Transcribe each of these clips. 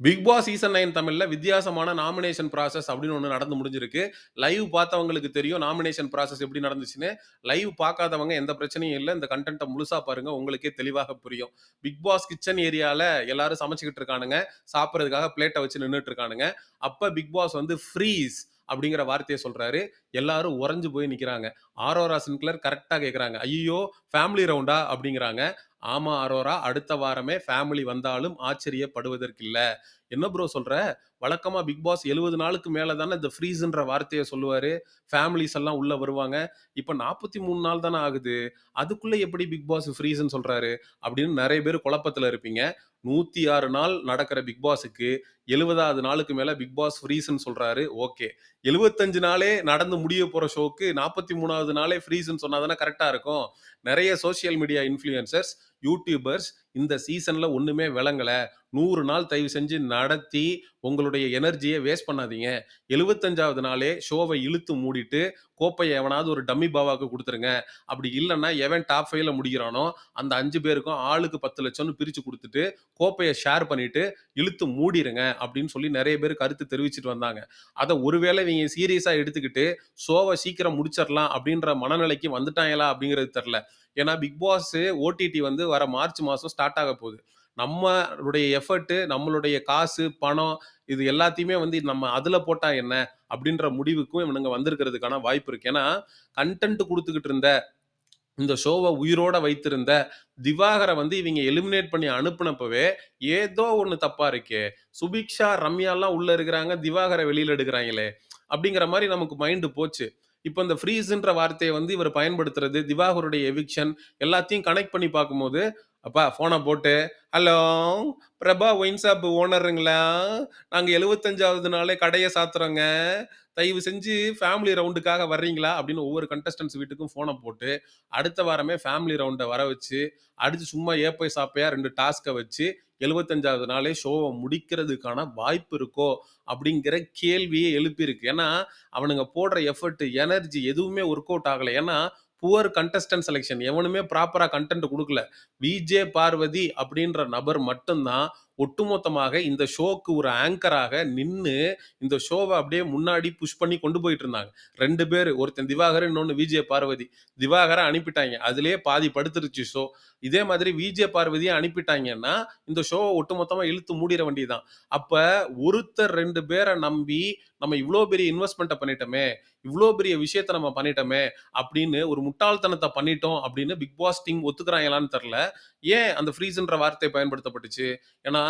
Big Boss season nine தமிழில் வித்தியாசமான nomination process அப்படின்னு ஒன்று நடந்து முடிஞ்சிருக்கு. லைவ் பார்த்தவங்களுக்கு தெரியும் நாமினேஷன் ப்ராசஸ் எப்படி நடந்துச்சுன்னு. லைவ் பார்க்காதவங்க எந்த பிரச்சனையும் இல்லை இந்த கண்டென்ட்டை முழுசாக பாருங்க. உங்களுக்கே தெளிவாக புரியும். பிக் பாஸ் கிச்சன் ஏரியாவில் எல்லாரும் சமைச்சிக்கிட்டு இருக்கானுங்க. சாப்பிட்றதுக்காக பிளேட்டை வச்சு நின்றுட்டு இருக்கானுங்க. அப்போ பிக் பாஸ் வந்து ஃப்ரீஸ் அப்படிங்கிற வார்த்தையை சொல்றாரு. எல்லாரும் உறைஞ்சு போய் நிற்கிறாங்க ஆரோரா சின்க்ளர் கரெக்டாக கேட்குறாங்க ஐயோ ஃபேமிலி ரவுண்டா?" அப்படிங்கிறாங்க. "ஆமா அரோரா அடுத்த வாரமே ஃபேமிலி வந்தாலும் ஆச்சரியப்படுவதற்கில்ல." "என்ன ப்ரோ சொல்ற? வழக்கமா பிக் பாஸ் 70 நாளுக்கு மேல தானே இந்த ஃப்ரீஸ்ன்ற வார்த்தையை சொல்லுவாரு. ஃபேமிலிஸ் எல்லாம் உள்ள வருவாங்க. இப்ப 43 நாள் தானே ஆகுது. அதுக்குள்ள எப்படி பிக் பாஸ் ஃப்ரீஸ்ன்னு சொல்றாரு?" அப்படின்னு நிறைய பேர் குழப்பத்துல இருப்பீங்க. 106 நாள் நடக்கிற பிக் பாஸுக்கு எழுபதாவது நாளுக்கு மேல பிக் பாஸ் ஃப்ரீஸ்ன்னு சொல்றாரு. ஓகே. 75 நாளே நடந்து முடிய போற ஷோக்கு 43வது நாளே ஃப்ரீஸ்ன்னு சொன்னா தானே இருக்கும். நிறைய சோசியல் மீடியா இன்ஃப்ளூயன்சர்ஸ், யூடியூபர்ஸ் இந்த சீசன்ல ஒண்ணுமே விளங்கல. நூறு நாள் தயவு செஞ்சு நடத்தி உங்களுடைய எனர்ஜியை வேஸ்ட் பண்ணாதீங்க. 75வது நாளே ஷோவை இழுத்து மூடிட்டு, கோப்பையை எவனாவது ஒரு டம்மி பாவாவுக்கு கொடுத்துருங்க அப்படி இல்லைன்னா எவன் டாப் 5ல முடிக்கிறானோ, அந்த அஞ்சு பேருக்கும் ஆளுக்கு பத்து லட்சம்னு பிரித்து கொடுத்துட்டு கோப்பையை ஷேர் பண்ணிட்டு இழுத்து மூடிடுங்க அப்படின்னு சொல்லி நிறைய பேர் கருத்து தெரிவிச்சுட்டு வந்தாங்க. அதை ஒருவேளை இவங்க சீரியஸாக எடுத்துக்கிட்டு, ஷோவை சீக்கிரம் முடிச்சிடலாம் அப்படின்ற மனநிலைக்கு வந்துட்டாங்களா அப்படிங்கிறது தெரில ஏன்னா பிக் பாஸ் ஓடிடி வந்து வர மார்ச் மாதம் ஸ்டார்ட் ஆக போகுது. நம்மளுடைய எஃபர்ட்டு நம்மளுடைய காசு, பணம் இது எல்லாத்தையுமே வந்து நம்ம அதில் போட்டால் என்ன? அப்படின்ற முடிவுக்கும் இவனுங்க வந்திருக்கிறதுக்கான வாய்ப்பு இருக்கு. ஏன்னா, கண்டென்ட் கொடுத்துக்கிட்டு இருந்த, இந்த ஷோவை உயிரோட வைத்திருந்த திவாகரை வந்து இவங்க எலிமினேட் பண்ணி அனுப்புனப்பவே, ஏதோ ஒன்று தப்பா இருக்கே. சுபிக்ஷா, ரம்யாலாம் உள்ள இருக்கிறாங்க. திவாகரை வெளியில் எடுக்கிறாங்களே அப்படிங்கிற மாதிரி நமக்கு மைண்டு போச்சு. இப்போ இந்த ஃப்ரீஸ்ன்ற வார்த்தையை வந்து இவர் பயன்படுத்துறது, திவாகருடைய எவிக்ஷன் எல்லாத்தையும் கனெக்ட் பண்ணி பார்க்கும்போது, அப்பா ஃபோனை போட்டு, "ஹலோ! பிரபா ஒயின் ஷாப் ஓனருங்களா? நாங்கள் எழுபத்தஞ்சாவது நாளே கடையை சாத்துறோங்க. தயவு செஞ்சு ஃபேமிலி ரவுண்டுக்காக வர்றீங்களா?" அப்படின்னு ஒவ்வொரு கண்டஸ்டன்ஸ் வீட்டுக்கும் ஃபோனை போட்டு, அடுத்த வாரமே ஃபேமிலி ரவுண்டை வர வச்சு, அடித்து சும்மா ஏப்பை சாப்பையா ரெண்டு டாஸ்க்கை வச்சு, 75வது நாளே ஷோவை முடிக்கிறதுக்கான வாய்ப்பு இருக்கோ? அப்படிங்கிற கேள்வியே எழுப்பியிருக்கு. ஏன்னா, அவனுங்க போடுற எஃபர்ட், எனர்ஜி எதுவுமே ஒர்க் அவுட் ஆகலை ஏன்னா, புவர் கண்டஸ்டன்ட் செலக்ஷன். எவனுமே ப்ராப்பராக கண்டென்ட் கொடுக்கல விஜே பார்வதி அப்படின்ற நபர் மட்டும்தான் ஒட்டுமொத்தமாக இந்த ஷோக்கு ஒரு ஆங்கராக நின்று இந்த ஷோவை அப்படியே முன்னாடி புஷ் பண்ணி கொண்டு போயிட்டு இருந்தாங்க. ரெண்டு பேர் ஒருத்தன் திவாகர், இன்னொன்று விஜே பார்வதி. திவாகரை அனுப்பிட்டாங்க அதுலேயே பாதி படுத்துருச்சு ஷோ. இதே மாதிரி விஜே பார்வதியை அனுப்பிட்டாங்கன்னா இந்த ஷோவை ஒட்டுமொத்தமாக இழுத்து மூடிட வேண்டியது தான். ஒருத்தர் ரெண்டு பேரை நம்பி, நம்ம இவ்வளோ பெரிய இன்வெஸ்ட்மெண்ட்டை பண்ணிட்டோமே, இவ்வளோ பெரிய விஷயத்த நம்ம பண்ணிட்டோமே, அப்படின்னு ஒரு முட்டாள்தனத்தை பண்ணிட்டோம் அப்படின்னு பிக் பாஸ் டீம் ஒத்துக்கிறாங்களான்னு தெரில ஏன் அந்த ஃப்ரீஸ்ன்ற வார்த்தை பயன்படுத்தப்பட்டுச்சு? ஏன்னா,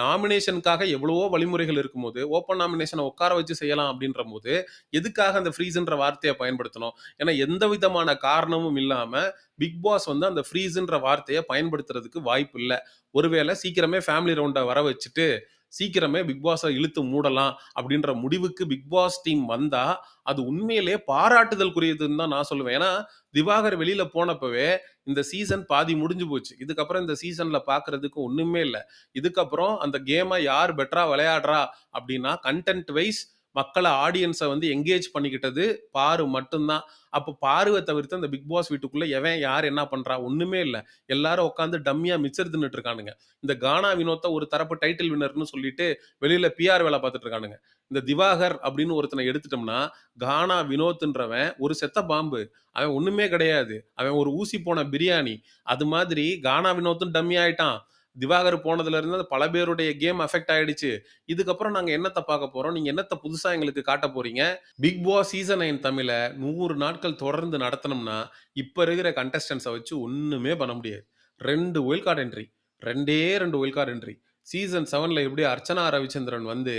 நாமினேஷனுக்காக எவ்வளவோ வழிமுறைகள் இருக்கும்போது, ஓப்பன் நாமினேஷனை உட்கார வச்சு செய்யலாம் அப்படின்றபோது, எதுக்காக அந்த ஃப்ரீஸ்ன்ற வார்த்தையை பயன்படுத்தணும்? ஏன்னா, எந்த விதமான காரணமும் இல்லாம, பிக் பாஸ் வந்து அந்த ஃப்ரீஸ்ன்ற வார்த்தையை பயன்படுத்துறதுக்கு வாய்ப்பு இல்லை ஒருவேளை சீக்கிரமே ஃபேமிலி ரவுண்டை வர வச்சுட்டு, சீக்கிரமே பிக் பாஸை இழுத்து மூடலாம் அப்படின்ற முடிவுக்கு பிக் பாஸ் டீம் வந்தா, அது உண்மையிலேயே பாராட்டுதலுக்குரியதுன்னு தான் நான் சொல்லுவேன். ஏன்னா, திவாகர் வெளியில போனப்பவே, இந்த சீசன் பாதி முடிஞ்சு போச்சு. இதுக்கப்புறம் இந்த சீசன்ல பார்க்கறதுக்கு ஒண்ணுமே இல்லை இதுக்கப்புறம் அந்த கேமை யார் பெட்டரா விளையாடுறா அப்படின்னா, கன்டென்ட் வைஸ் மக்களை ஆடியன்ஸை வந்து எங்கேஜ் பண்ணிக்கிட்டது பாரு மட்டும்தான் அப்போ பார்வை தவிர்த்து அந்த பிக் பாஸ் வீட்டுக்குள்ளே எவன் யார் என்ன பண்ணுறா ஒன்றுமே இல்லை எல்லாரும் உட்காந்து டம்மியாக மிச்சர் தின்னுட்டு இருக்கானுங்க. இந்த கானா வினோத்தை ஒரு தரப்பு டைட்டில் வினர்னு சொல்லிட்டு வெளியில் பிஆர் வேலை பார்த்துட்டு இருக்கானுங்க. இந்த திவாகர் அப்படின்னு ஒருத்தனை எடுத்துட்டோம்னா, கானா வினோத்ன்றவன் ஒரு செத்த பாம்பு. அவன் ஒன்றுமே கிடையாது. அவன் ஒரு ஊசி போன பிரியாணி. அது மாதிரி கானா வினோத்தும் டம்மி ஆயிட்டான். திவாகர் போனதுலேருந்து அது பல பேருடைய கேம் அஃபெக்ட் ஆயிடுச்சு. இதுக்கப்புறம் நாங்கள் என்னத்த பார்க்க போகிறோம் நீங்கள் என்னத்தை புதுசாக எங்களுக்கு காட்ட போகிறீங்க பிக் பாஸ் சீசன் நைன் தமிழை நூறு நாட்கள் தொடர்ந்து நடத்தினோம்னா இப்போ இருக்கிற கண்டஸ்டன்ஸை வச்சு ஒன்றுமே பண்ண முடியாது. ரெண்டு ஒயில் கார்டு என்ட்ரி. ரெண்டே ரெண்டு ஒயில் கார்டு என்ட்ரி. சீசன் செவனில் எப்படி அர்ச்சனா ரவிச்சந்திரன் வந்து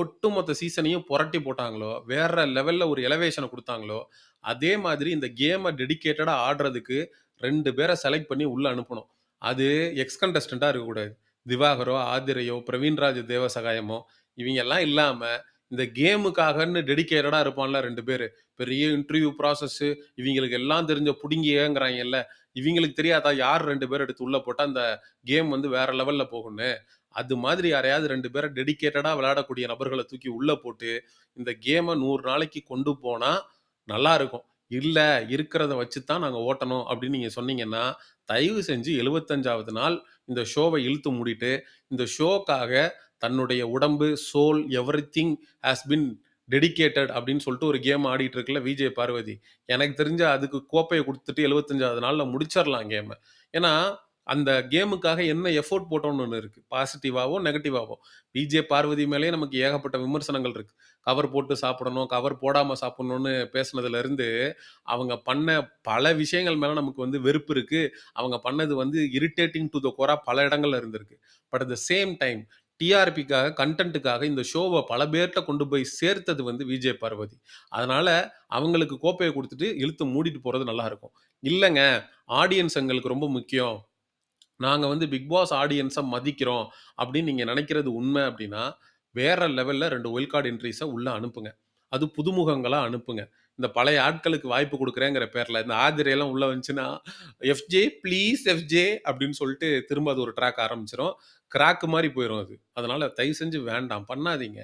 ஒட்டுமொத்த சீசனையும் புரட்டி போட்டாங்களோ, வேற லெவலில் ஒரு எலவேஷனை கொடுத்தாங்களோ அதே மாதிரி இந்த கேமை டெடிக்கேட்டடாக ஆடுறதுக்கு ரெண்டு பேரை செலக்ட் பண்ணி உள்ளே அனுப்பணும். அது எக்ஸ் கண்டஸ்டண்ட்டாக இருக்கக்கூடாது. திவாகரோ, ஆதிரையோ, பிரவீன்ராஜ் தேவசகாயமோ இவங்கெல்லாம் இல்லாமல் இந்த கேமுக்காகன்னு டெடிக்கேட்டடாக இருப்பான்ல ரெண்டு பேர் பெரிய இன்டர்வியூ ப்ராசஸ்ஸு இவங்களுக்கு எல்லாம் தெரிஞ்ச புடிங்கியங்கிறாய்ங்கல்ல. இவங்களுக்கு தெரியாதா யார் ரெண்டு பேர் எடுத்து உள்ளே போட்டால் அந்த கேம் வந்து வேற லெவலில் போகும்னு? அது மாதிரி யாரையாவது ரெண்டு பேரை டெடிக்கேட்டடாக விளையாடக்கூடிய நபர்களை தூக்கி உள்ளே போட்டு, இந்த கேமை நூறு நாளைக்கு கொண்டு போனால் நல்லா இருக்கும். இல்லை இருக்கிறத வச்சு தான் நாங்கள் ஓட்டணும் அப்படின்னு நீங்கள் சொன்னீங்கன்னா, தயவு செஞ்சு 75வது நாள் இந்த ஷோவை இழுத்து மூடிட்டு, இந்த ஷோக்காக தன்னுடைய உடம்பு, soul everything has been dedicated அப்படின்னு சொல்லிட்டு ஒரு கேம் ஆடிட்டு இருக்குல்ல விஜய் பார்வதி. எனக்கு தெரிஞ்ச அதுக்கு கோப்பையை கொடுத்துட்டு எழுபத்தஞ்சாவது நாளில் முடிச்சிடலாம் கேமை ஏன்னா, அந்த கேமுக்காக என்ன எஃபோர்ட் போட்டோம்னு ஒன்று இருக்குது பாசிட்டிவாகவோ நெகட்டிவாகவோ விஜே பார்வதி மேலேயே நமக்கு ஏகப்பட்ட விமர்சனங்கள் இருக்குது கவர் போட்டு சாப்பிடணும், கவர் போடாமல் சாப்பிடணும்னு பேசுனதுலேருந்து அவங்க பண்ண பல விஷயங்கள் மேலே நமக்கு வந்து வெறுப்பு இருக்குது அவங்க பண்ணது வந்து இரிட்டேட்டிங் டு த கோரா பல இடங்கள்ல இருந்திருக்கு. But at the same time டிஆர்பிக்காக, கண்டென்ட்டுக்காக இந்த ஷோவை பல பேர்ட்ட கொண்டு போய் சேர்த்தது வந்து விஜே பார்வதி. அதனால் அவங்களுக்கு கோப்பையை கொடுத்துட்டு இழுத்து மூடிட்டு போகிறது நல்லாயிருக்கும் இல்லைங்க ஆடியன்ஸ் எங்களுக்கு ரொம்ப முக்கியம். நாங்க வந்து பிக் பாஸ் ஆடியன்ஸ மதிக்கிறோம் அப்படின்னு நீங்க நினைக்கிறது உண்மை அப்படின்னா, வேற லெவல்ல 2 ஒயில் கார்ட் என்ட்ரீஸ உள்ள அனுப்புங்க. அது புதுமுகங்களா அனுப்புங்க. இந்த பழைய ஆட்களுக்கு வாய்ப்பு குடுக்குறேங்கிற பேர்ல, இந்த ஆதிரைலாம் உள்ள வந்துச்சுன்னா, "எஃப்ஜே ப்ளீஸ் எஃப்ஜே" அப்படின்னு சொல்லிட்டு திரும்ப அது ஒரு ட்ராக் ஆரம்பிச்சுரும். கிராக் மாரி போயிரும் அது. அதனால தயவு செஞ்சு வேண்டாம். பண்ணாதீங்க.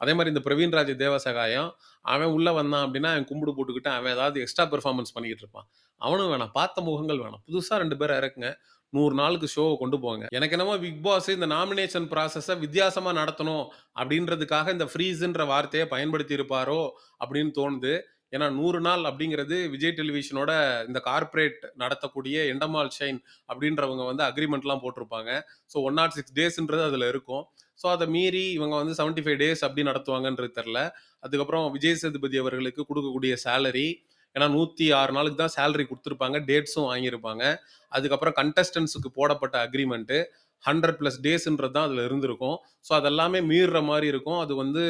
அதே மாதிரி இந்த பிரவீன்ராஜ் தேவசகாயம், அவன் உள்ள வந்தான் அப்படின்னா, அவன் கும்புடு போட்டுக்கிட்டு அவன் ஏதாவது எக்ஸ்ட்ரா பெர்ஃபார்மன்ஸ் பண்ணிக்கிட்டு இருப்பான். அவனும் வேணாம். பார்த்த முகங்கள் வேணாம். புதுசா 2 பேர இறக்குங்க. நூறு நாளுக்கு ஷோவை கொண்டு போங்க. எனக்கு என்னமோ பிக் பாஸ் இந்த நாமினேஷன் ப்ராசஸை வித்தியாசமாக நடத்தணும் அப்படின்றதுக்காக இந்த ஃப்ரீஸுன்ற வார்த்தையை பயன்படுத்தி இருப்பாரோ அப்படின்னு தோணுது. ஏன்னா நூறு நாள் அப்படிங்கிறது விஜய் டெலிவிஷனோட இந்த கார்ப்பரேட் நடத்தக்கூடிய எண்டமால் ஷைன் அப்படின்றவங்க வந்து அக்ரிமெண்ட்லாம் போட்டிருப்பாங்க. ஸோ 106 டேஸ்ன்றது அதில் இருக்கும். ஸோ அதை மீறி இவங்க வந்து 75 டேஸ் அப்படி நடத்துவாங்கன்றது தெரில அதுக்கப்புறம் விஜய் சேதுபதி அவர்களுக்கு கொடுக்கக்கூடிய சேலரி ஏன்னா 106 நாளுக்கு தான் சேலரி கொடுத்துருப்பாங்க டேட்ஸும் வாங்கியிருப்பாங்க. அதுக்கப்புறம் கண்டஸ்டன்ஸுக்கு போடப்பட்ட அக்ரிமெண்ட்டு ஹண்ட்ரட் ப்ளஸ் டேஸ்ன்றது தான் அதில் இருந்திருக்கும். ஸோ அதெல்லாமே மீறுற மாதிரி இருக்கும். அது வந்து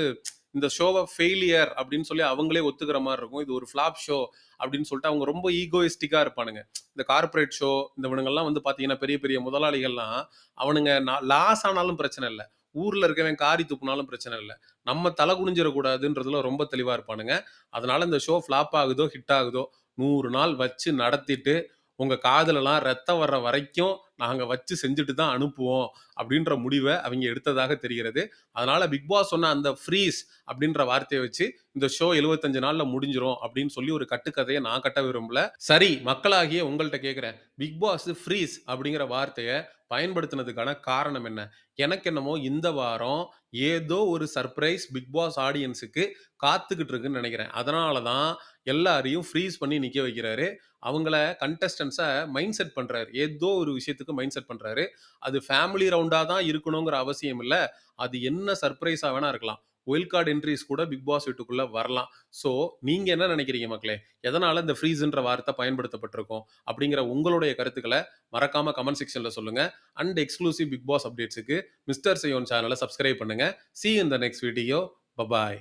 இந்த ஷோவை ஃபெயிலியர் அப்படின்னு சொல்லி அவங்களே ஒத்துக்கிற மாதிரி இருக்கும். இது ஒரு ஃப்ளாப் ஷோ அப்படின்னு சொல்லிட்டு அவங்க ரொம்ப ஈகோயிஸ்டிக்காக இருப்பானுங்க. இந்த கார்ப்பரேட் ஷோ இந்த இவனுங்கள்லாம் வந்து பார்த்தீங்கன்னா, பெரிய பெரிய முதலாளிகள்லாம் அவனுங்க லாஸ் ஆனாலும் பிரச்சனை இல்லை ஊரில் இருக்கவன் காரி துப்புனாலும் பிரச்சனை இல்லை நம்ம தலை குனிஞ்சிடக்கூடாதுன்றதுல ரொம்ப தெளிவாக இருப்பானுங்க. அதனால இந்த ஷோ ஃப்ளாப் ஆகுதோ, ஹிட் ஆகுதோ நூறு நாள் வச்சு நடத்திட்டு, உங்கள் காதலெல்லாம் ரத்தம் வர்ற வரைக்கும் நாங்கள் வச்சு செஞ்சுட்டு தான் அனுப்புவோம் அப்படின்ற முடிவை அவங்க எடுத்ததாக தெரிகிறது. அதனால் பிக் பாஸ் சொன்ன அந்த ஃப்ரீஸ் அப்படின்ற வார்த்தையை வச்சு இந்த ஷோ எழுபத்தஞ்சு நாளில் முடிஞ்சிரும் அப்படின்னு சொல்லி ஒரு கட்டுக்கதையை நான் கட்ட விரும்பல. சரி மக்களாகிய உங்கள்கிட்ட கேட்குறேன் பிக் பாஸ் ஃப்ரீஸ் அப்படிங்கிற வார்த்தையை பயன்படுத்தினதுக்கான காரணம் என்ன? எனக்கு என்னமோ இந்த வாரம் ஏதோ ஒரு சர்ப்ரைஸ் பிக் பாஸ் ஆடியன்ஸுக்கு காத்துக்கிட்டு இருக்குன்னு நினைக்கிறேன் அதனால தான் எல்லாரையும் ஃப்ரீஸ் பண்ணி நிற்க வைக்கிறாரு. அவங்கள கண்டஸ்டன்ஸை மைண்ட் செட் பண்ணுறாரு ஏதோ ஒரு விஷயத்துக்கு மைண்ட் செட் பண்ணுறாரு அது ஃபேமிலி ரவுண்டாக தான் இருக்கணுங்கிற அவசியம் இல்லை அது என்ன சர்ப்ரைஸாக வேணா இருக்கலாம். ஒயில் கார்டு என்ட்ரிஸ் கூட பிக் பாஸ் வீட்டுக்குள்ளே வரலாம். ஸோ நீங்கள் என்ன நினைக்கிறீங்க மக்களே? எதனால் இந்த ஃப்ரீஸ்ன்ற வார்த்தை பயன்படுத்தப்பட்டிருக்கும்? அப்படிங்கிற உங்களுடைய கருத்துக்களை மறக்காமல் கமெண்ட் செக்ஷனில் சொல்லுங்கள் அண்ட் எக்ஸ்க்ளூசிவ் பிக் பாஸ் அப்டேட்ஸுக்கு மிஸ்டர் செய்யோன் சேனலை சப்ஸ்கிரைப் பண்ணுங்கள் சி இந்த in the next video. Bye bye.